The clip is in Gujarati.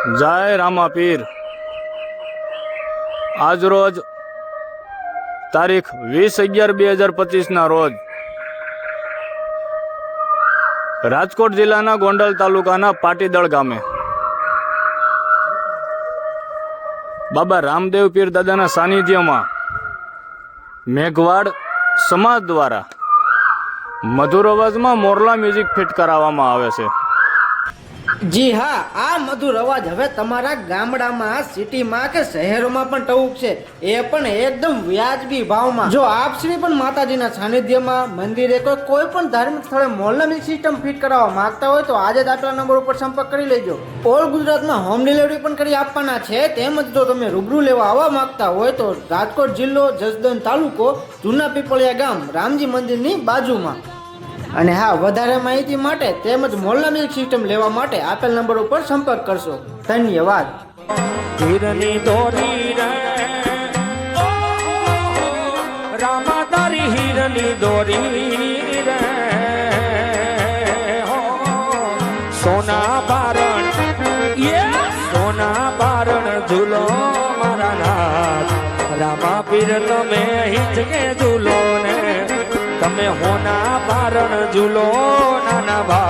જય રામાપીર આજ રોજ તારીખ વીસ અગિયાર બે હજાર પચીસના રોજ રાજકોટ જિલ્લાના ગોંડલ તાલુકાના પાટીદળ ગામે બાબા રામદેવ પીર દાદાના સાનિધ્યમાં મેઘવાડ સમાજ દ્વારા મધુર અવાજમાં મોરલા મ્યુઝિક ફિટ કરાવવામાં આવે છે. જી હા, આ મધુર અવાજ હવે તમારા ગામડામાં, સિટીમાં કે શહેરોમાં પણ ટવુક છે. એ પણ એકદમ વ્યાજબી ભાવમાં. જો આપ શ્રી પણ માતાજીના સાનિધ્યમાં મંદિરે કોઈ કોઈ પણ ધાર્મિક સ્થળે મોલનાની સિસ્ટમ ફિટ કરાવવા માંગતા હોય તો આજે જ આટલા નંબર ઉપર સંપર્ક કરી લેજો. ઓલ ગુજરાતમાં હોમ ડિલિવરી પણ કરી આપવાના છે. તેમજ જો તમે રૂબરૂ લેવા આવવા માંગતા હોય તો રાજકોટ જિલ્લો જસદન તાલુકો જૂના પીપળિયા ગામ, રામજી મંદિરની બાજુમાં. અને હા વધારે માહિતી માટે તેમજ મોલના મિલ્ક સિસ્ટમ લેવા માટે આપેલ નંબર ઉપર સંપર્ક કરશો. ધન્યવાદ. હીરની દોરી રે. રામા તારી હીરની દોરી સોના બારણ. સોના બારણ ઝૂલો મારા નાથ. રામા પીર તમે અહીં ઝૂલો. ને તમે હોના ભારણ ઝૂલો નાના બા